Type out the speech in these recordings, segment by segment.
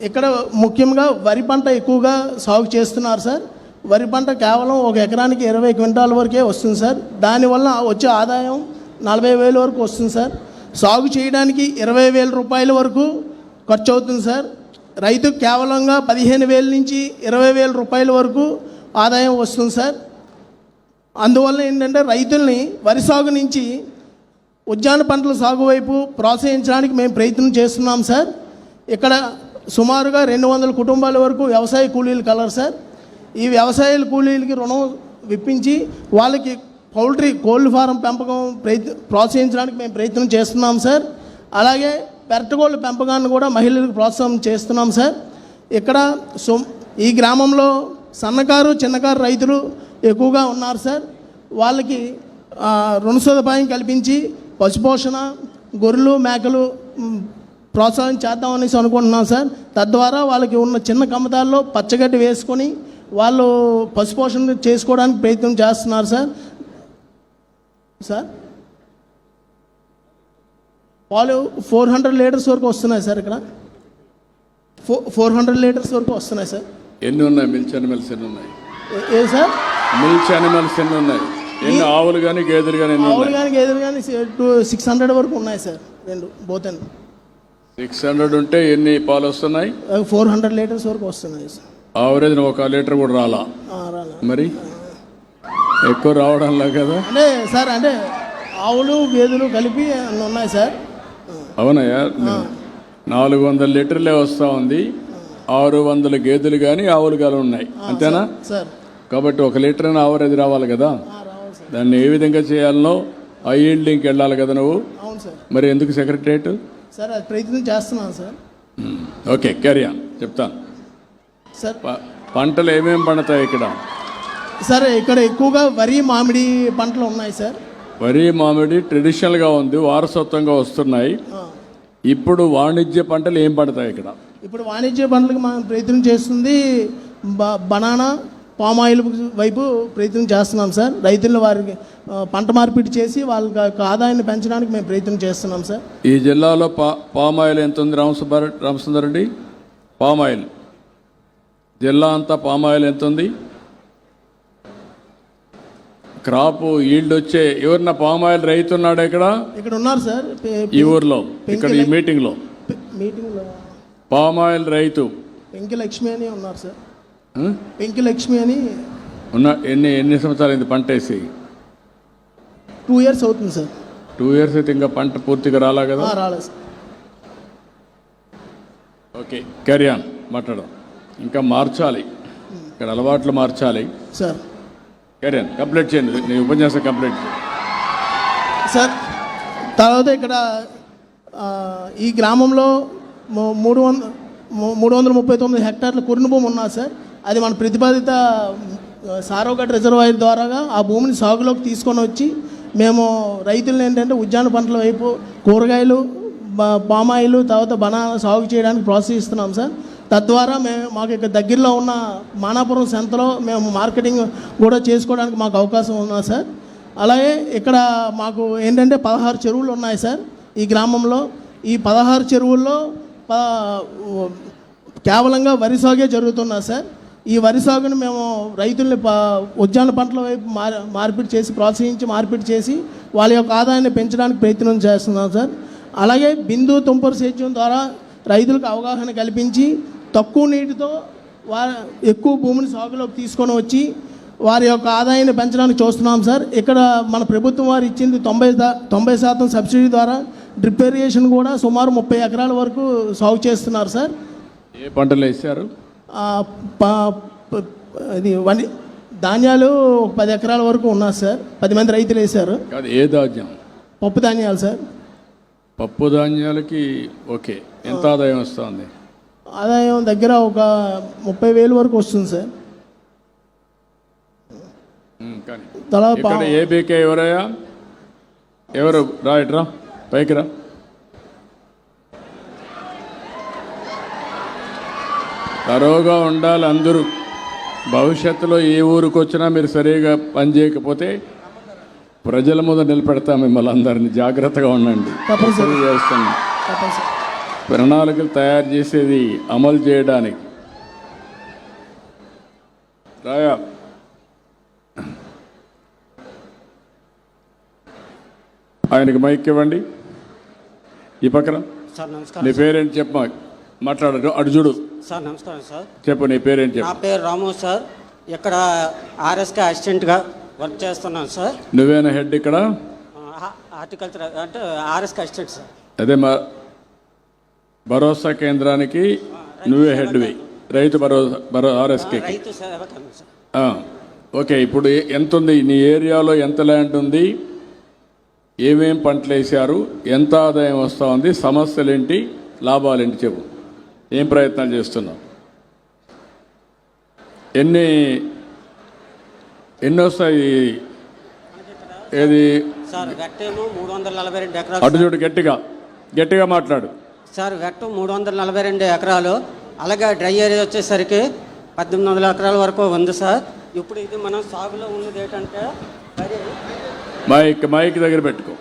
ఇక్కడ ముఖ్యంగా వరి పంట ఎక్కువగా సాగు చేస్తున్నారు సార్. వరి పంట కేవలం ఒక ఎకరానికి ఇరవై క్వింటాల వరకే వస్తుంది సార్. దానివల్ల వచ్చే ఆదాయం నలభై వేల వరకు వస్తుంది సార్. సాగు చేయడానికి ఇరవై వేల రూపాయల వరకు ఖర్చు అవుతుంది సార్. రైతు కేవలంగా పదిహేను వేల నుంచి ఇరవై వేల రూపాయల వరకు ఆదాయం వస్తుంది సార్. అందువల్ల ఏంటంటే రైతుల్ని వరి సాగు నుంచి ఉద్యాన పంటల సాగు వైపు ప్రోత్సహించడానికి మేము ప్రయత్నం చేస్తున్నాం సార్. ఇక్కడ సుమారుగా రెండు వందల కుటుంబాల వరకు వ్యవసాయ కూలీలు కలరు సార్. ఈ వ్యవసాయ కూలీలకి రుణం విప్పించి వాళ్ళకి పౌల్ట్రీ కోల్డ్ ఫారం పెంపకం ప్రయత్ ప్రోత్సహించడానికి మేము ప్రయత్నం చేస్తున్నాం సార్. అలాగే పెరటగోళ్ళ పెంపకాన్ని కూడా మహిళలకు ప్రోత్సాహం చేస్తున్నాం సార్. ఇక్కడ సో ఈ గ్రామంలో సన్నకారు చిన్నకారు రైతులు ఎక్కువగా ఉన్నారు సార్. వాళ్ళకి రుణ సదుపాయం కల్పించి పశుపోషణ గొర్రెలు మేకలు ప్రోత్సాహం చేద్దామనేసి అనుకుంటున్నాం సార్. తద్వారా వాళ్ళకి ఉన్న చిన్న కమతాల్లో పచ్చగడ్డి వేసుకొని వాళ్ళు పశుపోషణ చేసుకోవడానికి ప్రయత్నం చేస్తున్నారు సార్. సార్? పాలు ఫోర్ హండ్రెడ్ లీటర్స్ వరకు వస్తున్నాయి సార్ ఇక్కడ. ఫో ఫోర్ హండ్రెడ్ లీటర్స్ వరకు వస్తున్నాయి సార్. ఎన్ని ఉన్నాయి? మిల్చ్ అనిమల్స్ ఎన్ని ఉన్నాయి? ఏ- సార్? మిల్చ్ అనిమల్స్ ఎన్ని ఉన్నాయి? ఎన్ని ఆవులు కానీ గేదెలు కానీ ఆవులు కానీ గేదెలు కానీ టూ సిక్స్ హండ్రెడ్ వరకు ఉన్నాయి సార్. రెండు బోతన్ సిక్స్ హండ్రెడ్ ఉంటే ఎన్ని పాలు వస్తున్నాయి? ఫోర్ హండ్రెడ్ లీటర్స్ వరకు వస్తున్నాయి ఆవరేజ్ ఒక లీటర్ కూడా రాలా. మరి? ఎక్కువ రావడంలా కదా? అంటే సార్ అంటే ఆవులు గేదెలు కలిపి ఉన్నాయి సార్. అవునయ్యా నాలుగు వందల లీటర్లే వస్తూ ఉంది. ఆరు వందల గేదెలు కానీ ఆవులు కానీ ఉన్నాయి. అంతేనా? సార్ కాబట్టి ఒక లీటర్ ఆవరేజ్ రావాలి కదా? దాన్ని ఏ విధంగా చేయాలనో ఆ ఈల్డింగ్కి వెళ్ళాలి కదా నువ్వు? మరి ఎందుకు సెక్రటరేట్? సార్ అది ప్రయత్నం చేస్తున్నాను సార్. ఓకే క్యారియా చెప్తాను సార్. పంటలు ఏమేమి పండుతాయి ఇక్కడ? సార్ ఇక్కడ ఎక్కువగా వరి మామిడి పంటలు ఉన్నాయి సార్. వరి మామిడి ట్రెడిషనల్గా ఉంది వారసత్వంగా వస్తున్నాయి. ఇప్పుడు వాణిజ్య పంటలు ఏం పడతాయి ఇక్కడ? ఇప్పుడు వాణిజ్య పంటలకు మనం ప్రయత్నం చేస్తుంది బనానా పామాయిల్ వైపు ప్రయత్నం చేస్తున్నాం సార్. రైతులను వారికి పంట మార్పిడి చేసి వాళ్ళ యొక్క ఆదాయాన్ని పెంచడానికి మేము ప్రయత్నం చేస్తున్నాం సార్. ఈ జిల్లాలో పా పామాయిల్ ఎంత ఉంది? రామసుబ్బారె రామసుందర్ రెడ్డి? పామాయిల్ జిల్లా అంతా పామాయిల్ ఎంత ఉంది? క్రాప్ ఈల్డ్ వచ్చే ఎవరన్నా పామాయిల్ రైతు ఉన్నాడు ఇక్కడ? ఇక్కడ ఉన్నారు సార్. ఈ ఊర్లో ఇక్కడ ఈ మీటింగ్లో. మీటింగ్లో. పామాయిల్ రైతు. పెంకి లక్ష్మి అని ఉన్నారు సార్? పెంకి లక్ష్మి అని ఉన్న ఎన్ని ఎన్ని సంవత్సరాలు అయింది పంట వేసి? టూ ఇయర్స్ అవుతుంది సార్. టూ ఇయర్స్ అయితే ఇంకా పంట పూర్తిగా రాలా కదా? రాలేదు సార్. ఓకే క్యారియాన్ మాట్లాడదాం. ఇంకా మార్చాలి. ఇక్కడ అలవాట్లు మార్చాలి. సార్. క్యారియాన్ కంప్లీట్ చేయండి. నీ ఉపన్యాసం కంప్లీట్ చేయండి. సార్ తర్వాత ఇక్కడ ఈ గ్రామంలో మూడు వంద మూడు వందల ముప్పై తొమ్మిది హెక్టార్ల కురిని భూమి ఉన్నది సార్. అది మన ప్రతిపాదిత ఆ, సారోగట్ రిజర్వాయర్ ద్వారాగా ఆ భూమిని సాగులోకి తీసుకొని వచ్చి మేము రైతులను ఏంటంటే ఉద్యాన పంటల వైపు కూరగాయలు పామాయిలు తర్వాత బనానా సాగు చేయడానికి ప్రోత్సహిస్తున్నాం సార్. తద్వారా మేము మాకు ఇక్కడ దగ్గరలో ఉన్న మానాపురం సంతలో మేము మార్కెటింగ్ కూడా చేసుకోవడానికి మాకు అవకాశం ఉన్నా సార్. అలాగే ఇక్కడ మాకు ఏంటంటే పదహారు చెరువులు ఉన్నాయి సార్ ఈ గ్రామంలో. ఈ పదహారు చెరువుల్లో ప- కేవలంగా వరి సాగే జరుగుతున్నా సార్. ఈ వరి సాగును మేము రైతుల్ని ఉద్యాన పంటల వైపు మార్ మార్పిడి చేసి ప్రోత్సహించి మార్పిడి చేసి వాళ్ళ యొక్క ఆదాయాన్ని పెంచడానికి ప్రయత్నం చేస్తున్నాం సార్. అలాగే బిందు తుంపరు సేద్యం ద్వారా రైతులకు అవగాహన కల్పించి తక్కువ నీటితో వా ఎక్కువ భూమిని సాగులోకి తీసుకొని వచ్చి వారి యొక్క ఆదాయాన్ని పెంచడానికి చూస్తున్నాం సార్. ఇక్కడ మన ప్రభుత్వం వారు ఇచ్చింది తొంభై దా- తొంభై శాతం సబ్సిడీ ద్వారా డ్రిప్ ఇరిగేషన్ కూడా సుమారు ముప్పై ఎకరాల వరకు సాగు చేస్తున్నారు సార్. ఏ పంటలు వేశారు? ఇది వని ధాన్యాలు ఒక పది ఎకరాల వరకు ఉన్నారు సార్. పది మంది రైతులు వేశారు. కాదు ఏ ధాన్యం? పప్పు ధాన్యాలు సార్. పప్పు ధాన్యాలకి ఓకే. ఎంత ఆదాయం వస్తుంది? ఆదాయం దగ్గర ఒక ముప్పై వేలు వరకు వస్తుంది సార్. తలా ఇక్కడ ఏబీకే ఎవరయ్యా? ఎవరు? రా ఇట్రా పైకి రా. తరోగా ఉండాలి అందరూ. భవిష్యత్తులో ఏ ఊరికి వచ్చినా మీరు సరిగా పని చేయకపోతే ప్రజల ముందు నిలబెడతా మిమ్మల్ని అందరినీ. జాగ్రత్తగా ఉండండి. తప్పనిసరి. ప్రణాళికలు తయారు చేసేది అమలు చేయడానికి. రాయా. ఆయనకి మైక్ ఇవ్వండి. ఈ పక్కన. సార్ నీ పేరేంటి చెప్పమా? మాట్లాడరు అటు చూడు. సార్ నమస్కారం సార్. చెప్పు నీ పేరేంటి నా పేరు రాము సార్. ఇక్కడ ఆర్ఎస్కే అసిస్టెంట్గా వర్క్ చేస్తున్నాను సార్. నువ్వేనా హెడ్ ఇక్కడ? హార్టికల్చర్ అంటే ఆర్ఎస్కే అసిస్టెంట్ సార్. అదే మా భరోసా కేంద్రానికి నువ్వే హెడ్వి. రైతు భరోసా భరో ఆర్ఎస్కే రైతు ఓకే ఇప్పుడు ఎంత ఉంది నీ ఏరియాలో ఎంత ల్యాండ్ ఉంది? ఏమేం పంటలు వేసారు ఎంత ఆదాయం వస్తూ ఉంది? సమస్యలు ఏంటి లాభాలు ఏంటి చెప్పు. ఏం ప్రయత్నాలు చేస్తున్నావు? ఎన్ని ఎన్ని వస్తాయి? ఏది? అటు చూడు గట్టిగా. గట్టిగా మాట్లాడు. సార్ వెట్టు మూడు వందల నలభై రెండు ఎకరాలు. అలాగే డ్రై ఏరియా వచ్చేసరికి పద్దెనిమిది వందల ఎకరాల వరకు ఉంది సార్. ఇప్పుడు ఇది మనం సాగులో ఉన్నది ఏంటంటే వరి. మైక్ మైక్ దగ్గర పెట్టుకో.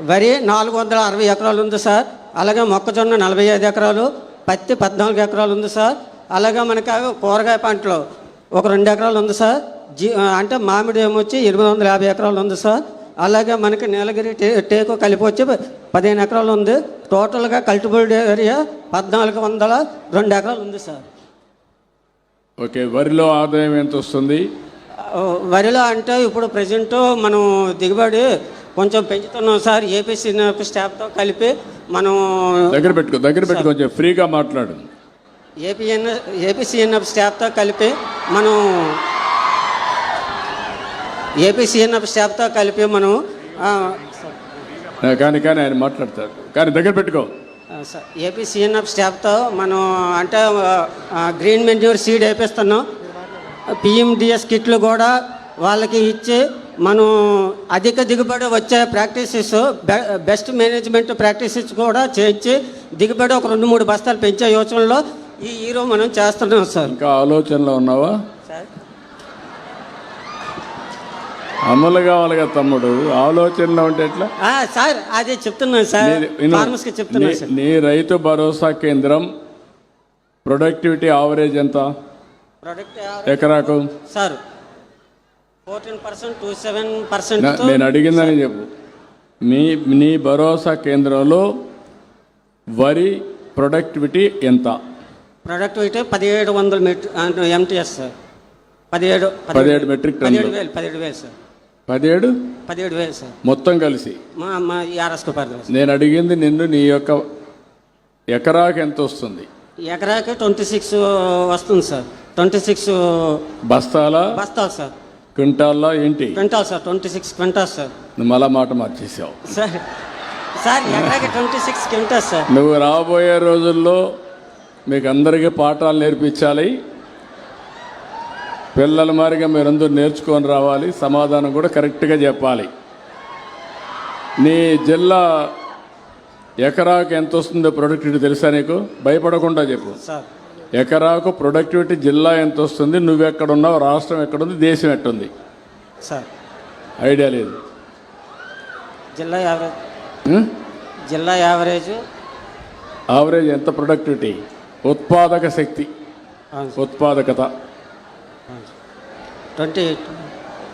వరి నాలుగు వందల అరవై ఎకరాలు ఉంది సార్. అలాగే మొక్కజొన్న నలభై ఐదు ఎకరాలు. పత్తి పద్నాలుగు ఎకరాలు ఉంది సార్. అలాగే మనకి కూరగాయ పంటలు ఒక రెండు ఎకరాలు ఉంది సార్. జీ అంటే మామిడి ఏమొచ్చి ఎనిమిది వందల యాభై ఎకరాలు ఉంది సార్. అలాగే మనకి నీలగిరి టే టేకు కలిపి వచ్చి పదిహేను ఎకరాలు ఉంది. టోటల్గా కల్టిబుల్డ్ ఏరియా పద్నాలుగు వందల రెండు ఎకరాలు ఉంది సార్. ఓకే వరిలో ఆదాయం ఎంత వస్తుంది? వరిలో అంటే ఇప్పుడు ప్రజెంట్ మనం దిగుబడి కొంచెం పెంచుతున్నాం సార్ ఏపీసీ స్టాఫ్తో కలిపి మనం దగ్గర పెట్టుకో దగ్గర పెట్టుకో కొంచెం ఫ్రీగా మాట్లాడు. ఏపీఎన్ ఏపీసీఎన్ఎఫ్ స్టాఫ్తో కలిపి మనం ఏపీసీఎన్ఎఫ్ స్టాఫ్తో కలిపి మనం కానీ కానీ ఆయన మాట్లాడతారు. కానీ దగ్గర పెట్టుకో. ఆ, స- ఏపీసీఎన్ఎఫ్ స్టాఫ్తో మనం అంటే గ్రీన్ మెన్యూర్ సీడ్ వేపిస్తున్నాం. పిఎండిఎస్ కిట్లు కూడా వాళ్ళకి ఇచ్చి మనం అధిక దిగుబడి వచ్చే ప్రాక్టీసెస్ బె- బెస్ట్ మేనేజ్మెంట్ ప్రాక్టీసెస్ కూడా చేయించి దిగుబడి ఒక రెండు మూడు బస్తాలు పెంచే యోచనలో ఈ హీరో మనం చేస్తున్నాం సార్. ఇంకా ఆలోచనలో ఉన్నావా? సార్. అమలు కావాలిగా తమ్ముడు. ఆలోచనలో ఉంటే ఎట్లా? ఆ, సార్ అదే చెప్తున్నాను సార్. ఫార్మర్స్కి చెప్తున్నాను సార్. నీ రైతు భరోసా కేంద్రం ప్రొడక్టివిటీ ఆవరేజ్ ఎంత? ప్రొడక్ట్ ఎకరాకు? సార్ నేను అడిగిందని చెప్పు. మీ నీ భరోసా కేంద్రంలో వరి ప్రొడక్టివిటీ ఎంత? ప్రొడక్టివిటీ పదిహేడు వందల ఎంటీఎస్. సార్ పదిహేడు పదిహేడు మెట్రిక్. పదిహేడు వేలు పదిహేడు వేలు సార్. పదిహేడు? పదిహేడు వేలు సార్. మొత్తం కలిసి. మా మా ఆర్ఎస్కు పరిధి నేను అడిగింది నిన్ను నీ యొక్క ఎకరాకు ఎంత వస్తుంది? ఎకరాకి ట్వంటీ సిక్స్ వస్తుంది సార్. ట్వంటీ సిక్స్ బస్తాల? బస్తాలు సార్. క్వింటాల్లా ఏంటి? Quintal sir twenty six quintal sir. నువ్వు మళ్ళా మాట మార్చేసావు. సార్ సార్ ఎకరాకి ట్వంటీ సిక్స్ క్వింటాల్ సార్? నువ్వు రాబోయే రోజుల్లో మీకు అందరికీ పాఠాలు నేర్పించాలి. పిల్లల మారిగా మీరందరూ నేర్చుకొని రావాలి. సమాధానం కూడా కరెక్ట్గా చెప్పాలి. నీ జిల్లా ఎకరాకు ఎంత వస్తుందో ప్రొడక్టివిటీ తెలుసా నీకు? భయపడకుండా చెప్పు. సార్. ఎకరాకు ప్రొడక్టివిటీ జిల్లా ఎంత వస్తుంది నువ్వు ఎక్కడున్నావు రాష్ట్రం ఎక్కడుంది? దేశం ఎట్టుంది సార్. ఐడియా లేదు. జిల్లా యావరేజ్? జిల్లా యావరేజ్. ఆవరేజ్ ఎంత ప్రొడక్టివిటీ? ఉత్పాదక శక్తి. ఉత్పాదకత. Twenty eight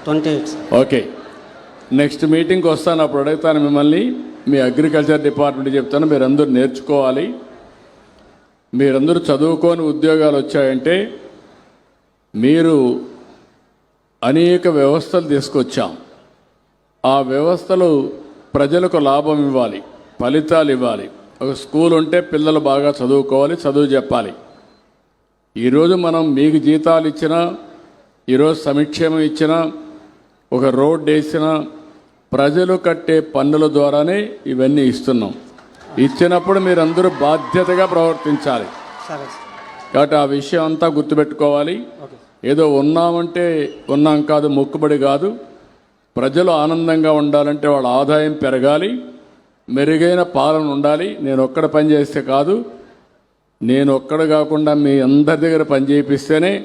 twenty eight okay. Next మీటింగ్కి వస్తాను. అప్పుడు అడుగుతాను మిమ్మల్ని. మీ అగ్రికల్చర్ డిపార్ట్మెంట్ చెప్తాను. మీరందరూ నేర్చుకోవాలి. మీరందరూ చదువుకొని ఉద్యోగాలు వచ్చాయంటే మీరు అనేక వ్యవస్థలు తీసుకొచ్చాం. ఆ వ్యవస్థలు ప్రజలకు లాభం ఇవ్వాలి ఫలితాలు ఇవ్వాలి. ఒక స్కూల్ ఉంటే పిల్లలు బాగా చదువుకోవాలి చదువు చెప్పాలి. ఈరోజు మనం మీకు జీతాలు ఇచ్చినా ఈరోజు సమిక్షేమం ఇచ్చినా ఒక రోడ్ వేసినా ప్రజలు కట్టే పన్నుల ద్వారానే ఇవన్నీ ఇస్తున్నాం. ఇచ్చినప్పుడు మీరందరూ బాధ్యతగా ప్రవర్తించాలి. కాబట్టి ఆ విషయం అంతా గుర్తుపెట్టుకోవాలి. ఏదో ఉన్నామంటే ఉన్నాం కాదు మొక్కుబడి కాదు. ప్రజలు ఆనందంగా ఉండాలంటే వాళ్ళ ఆదాయం పెరగాలి. మెరుగైన పాలన ఉండాలి. నేను ఒక్కడ పని చేస్తే కాదు. నేను ఒక్కడ కాకుండా మీ అందరి దగ్గర పని చేయిస్తేనే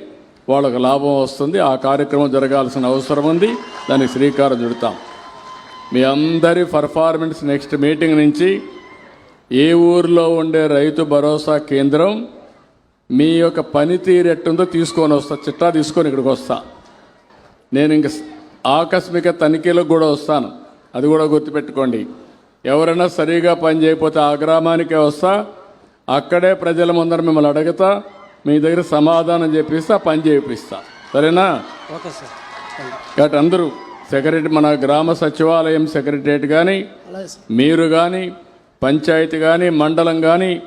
వాళ్ళకు లాభం వస్తుంది. ఆ కార్యక్రమం జరగాల్సిన అవసరం ఉంది. దానికి శ్రీకారం చుడతాం. మీ అందరి పర్ఫార్మెన్స్ నెక్స్ట్ మీటింగ్ నుంచి ఏ ఊర్లో ఉండే రైతు భరోసా కేంద్రం మీ యొక్క పనితీరు ఎట్టుందో తీసుకొని వస్తా చిట్టా తీసుకొని ఇక్కడికి వస్తా. నేను ఇంక ఆకస్మిక తనిఖీలకు కూడా వస్తాను. అది కూడా గుర్తుపెట్టుకోండి. ఎవరైనా సరిగా పని చేయకపోతే ఆ గ్రామానికే వస్తా అక్కడే ప్రజల ముందర మిమ్మల్ని అడుగుతా మీ దగ్గర సమాధానం చెప్పిస్తా పని చేపిస్తా. సరేనా? Okay sir. కాబట్టి అందరూ సెక్రటరీ మన గ్రామ సచివాలయం సెక్రటరియట్ కానీ మీరు కానీ పంచాయతీ కానీ మండలం కానీ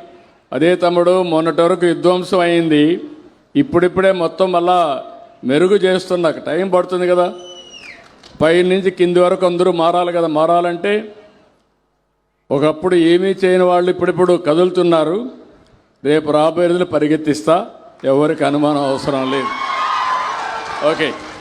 అదే తమ్ముడు మొన్నటి వరకు విధ్వంసం అయింది. ఇప్పుడిప్పుడే మొత్తం మళ్ళా మెరుగు చేస్తున్న టైం పడుతుంది కదా. పై నుంచి కింది వరకు అందరూ మారాలి కదా. మారాలంటే ఒకప్పుడు ఏమీ చేయని వాళ్ళు ఇప్పుడిప్పుడు కదులుతున్నారు. రేపు రాబోయే రోజులు పరిగెత్తిస్తా. ఎవరికి అనుమానం అవసరం లేదు. ఓకే.